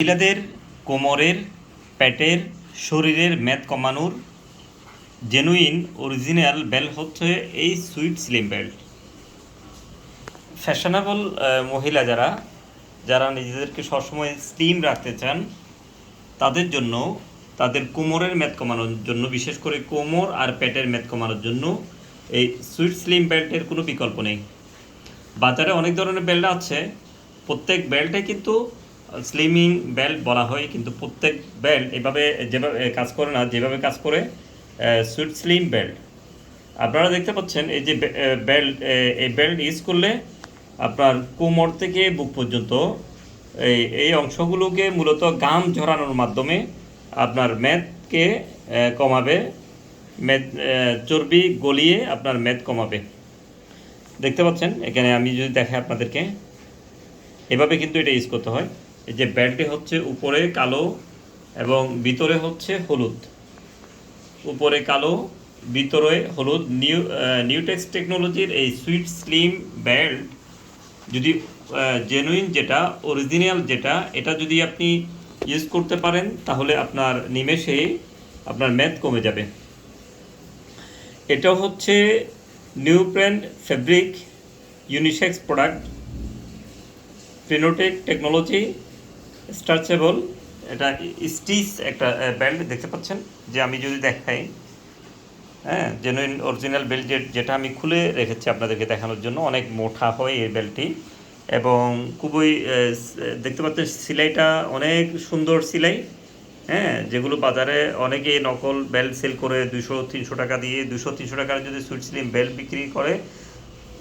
মহিলাদের কোমরের পেটের শরীরের মেদ কমানোর জেনুইন অরিজিনাল বেল্ট হচ্ছে এই সুইট স্লিম বেল্ট ফ্যাশনেবল মহিলা যারা যারা নিজেদেরকে সবসময় স্লিম রাখতে চান, তাদের জন্য, তাদের কোমরের মেদ কমানোর জন্য, বিশেষ করে কোমর আর পেটের মেদ কমানোর জন্য এই সুইট স্লিম বেল্টের কোনো বিকল্প নেই। বাজারে অনেক ধরনের বেল্ট আছে, প্রত্যেক বেল্টে কিন্তু স্লিমিং বেল্ট বলা হয়, কিন্তু প্রত্যেক বেল্ট এভাবে, যেভাবে কাজ করে না, যেভাবে কাজ করে সুইট স্লিম বেল্ট আপনারা দেখতে পাচ্ছেন, এই যে বেল্ট এই বেল্ট ইউজ করলে আপনার কোমর থেকে বুক পর্যন্ত এই এই অংশগুলোকে মূলত গাম ঝরানোর মাধ্যমে আপনার মেদকে কমাবে মেদ চর্বি গলিয়ে আপনার মেদ কমাবে। দেখতে পাচ্ছেন? এখানে আমি যদি দেখাই আপনাদেরকে, এভাবে কিন্তু এটা ইউজ করতে হয়। এই যে বেল্টে হচ্ছে উপরে কালো এবং ভিতরে হচ্ছে হলুদ। উপরে কালো, ভিতরে হলুদ, নিউ নিউটেক্স টেকনোলজির এই সুইট স্লিম বেল্ট যদি জেনুইন যেটা অরিজিনাল যেটা, এটা যদি আপনি ইউজ করতে পারেন, তাহলে আপনার নিমেষে আপনার মেদ কমে যাবে। এটা হচ্ছে new brand fabric unisex product Finotech technology stretchable, এটা স্টিচ একটা বেল্ট দেখতে পাচ্ছেন, যে আমি যদি দেখাই হ্যাঁ জেনুইন অরিজিনাল বেল্ট যেটা আমি খুলে রেখেছি আপনাদেরকে দেখানোর জন্য, অনেক মোটা হয় এই বেল্টটি এবং খুবই দেখতে পাচ্ছেন, সিলাইটা অনেক সুন্দর সিলাই হ্যাঁ যেগুলো বাজারে অনেকে নকল বেল্ট সেল করে দুশো তিনশো টাকা দিয়ে দুশো তিনশো টাকার যদি সুইট স্লিম বেল্ট বিক্রি করে,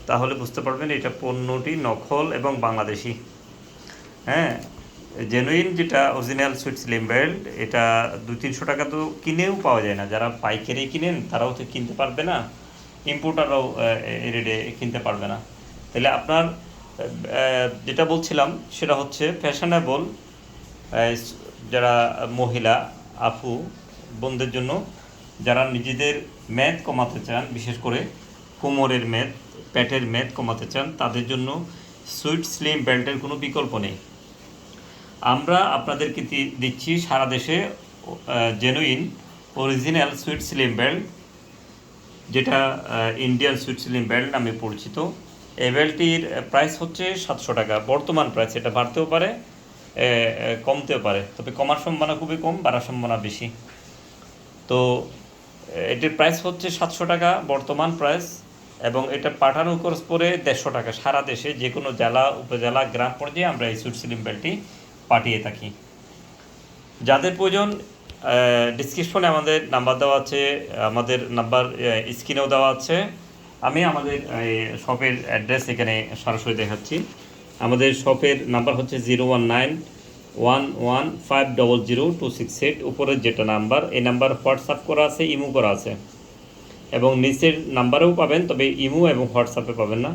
তাহলে বুঝতে পারবেন এটা পণ্যটি নকল এবং বাংলাদেশি হ্যাঁ। জেনুইন যেটা অরিজিনাল সুইট স্লিম বেল্ট এটা দু তিনশো টাকা তো কিনেও পাওয়া যায় না। যারা পাইকারি কিনেন, তারাও তো কিনতে পারবে না। ইম্পোর্টাররাও এই রেটে কিনতে পারবে না। তাহলে আপনার যেটা বলছিলাম, সেটা হচ্ছে ফ্যাশনেবল যারা মহিলা, আপু, বোনদের জন্য যারা নিজেদের মেদ কমাতে চান, বিশেষ করে কোমরের মেদ পেটের মেদ কমাতে চান, তাদের জন্য সুইট স্লিম বেল্টের কোনো বিকল্প নেই। আমরা আপনাদেরকে দিচ্ছি সারা দেশে genuine original sweet slim belt যেটা ইন্ডিয়ান সুইট স্লিম বেল্ট নামে পরিচিত। এই বেল্টটির প্রাইস হচ্ছে সাতশো টাকা। বর্তমান প্রাইস এটা বাড়তেও পারে কমতেও পারে। তবে কমার সম্ভাবনা খুবই কম, বাড়ার সম্ভাবনা বেশি। তো, এটির প্রাইস হচ্ছে সাতশো টাকা, বর্তমান প্রাইস এবং এটা পাঠানো খরচ পরে দেড়শো টাকা। সারা দেশে যে কোনো জেলা, উপজেলা, গ্রাম পর্যায়ে আমরা এই সুইট স্লিম বেল্টটি পাঠিয়ে থাকি। যাদের প্রয়োজন ডিসক্রিপশনে আমাদের নাম্বার দেওয়া আছে, আমাদের নাম্বার স্ক্রিনেও দেওয়া আছে। আমি আমাদের শপের অ্যাড্রেস এখানে সরাসরি দেখাচ্ছি। আমাদের শপের নাম্বার হচ্ছে zero one nine one one five double zero two six eight উপরের যেটা নাম্বার এই নাম্বার হোয়াটসঅ্যাপ করা আছে, ইমো করা আছে। এবং নিচের নাম্বারেও পাবেন, তবে ইমো এবং হোয়াটসঅ্যাপে পাবেন না।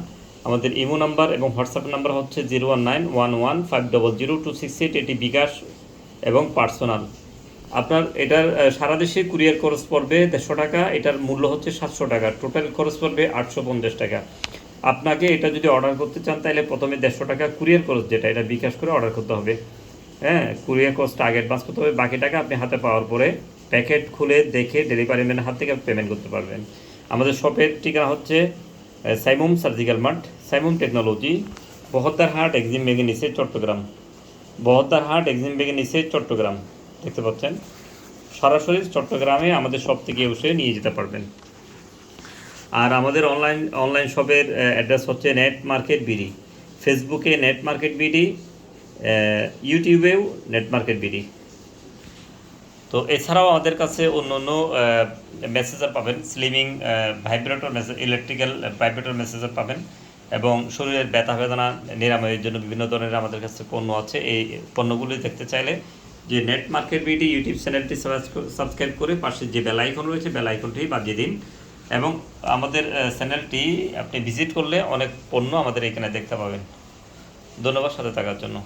আমাদের ইমো নাম্বার এবং হোয়াটসঅ্যাপ নাম্বার হচ্ছে zero one nine one one five double zero two six eight এটি বিকাশ এবং পার্সোনাল। আপনার এটার সারা দেশে কুরিয়ার খরচ পড়বে দেড়শো টাকা, এটার মূল্য হচ্ছে সাতশো টাকা। টোটাল খরচ পড়বে আটশো পঞ্চাশ টাকা। আপনাকে এটা যদি অর্ডার করতে চান, তাহলে প্রথমে দেড়শো টাকা কুরিয়ার খরচ, যেটা এটা বিকাশ করে অর্ডার করতে হবে। হ্যাঁ কুরিয়ার খরচটা আগে অ্যাডভান্স করতে হবে। বাকি টাকা আপনি হাতে পাওয়ার পরে প্যাকেট খুলে দেখে ডেলিভারি ম্যানের হাত থেকে পেমেন্ট করতে পারবেন। আমাদের শপের ঠিকানা হচ্ছে Saimum surgical mart Saimum technology, Bahaddar Hat Exim বেগে নিচে চট্টগ্রাম। বহদ্দার হাট এক্সিম বেগে নিচে চট্টগ্রাম। দেখতে পাচ্ছেন? সরাসরি চট্টগ্রামে আমাদের শপ থেকে এসে নিয়ে যেতে পারবেন। আর আমাদের অনলাইন অনলাইন শপের অ্যাড্রেস হচ্ছে নেট মার্কেট বিডি। ফেসবুকে নেট মার্কেট বিডি ইউটিউবেও নেট মার্কেট বিডি। তো এছাড়াও আমাদের কাছে অন্য অন্য মেসেজার পাবেন। Slimming vibrator massage electrical vibrator massager পাবেন। এবং শরীরের ব্যথা, বেদনা, নিরাময়ের জন্য বিভিন্ন ধরনের আমাদের কাছে পণ্য আছে। এই পণ্যগুলি দেখতে চাইলে যে নেট মার্কেট বিডি ইউটিউব চ্যানেলটি সাবস্ক্রাইব করে পাশে যে বেল আইকন রয়েছে বেল আইকনটি বাজিয়ে দিন। এবং আমাদের চ্যানেলটি আপনি ভিজিট করলে অনেক পণ্য আমাদের এখানে দেখতে পাবেন। ধন্যবাদ সাথে থাকার জন্য।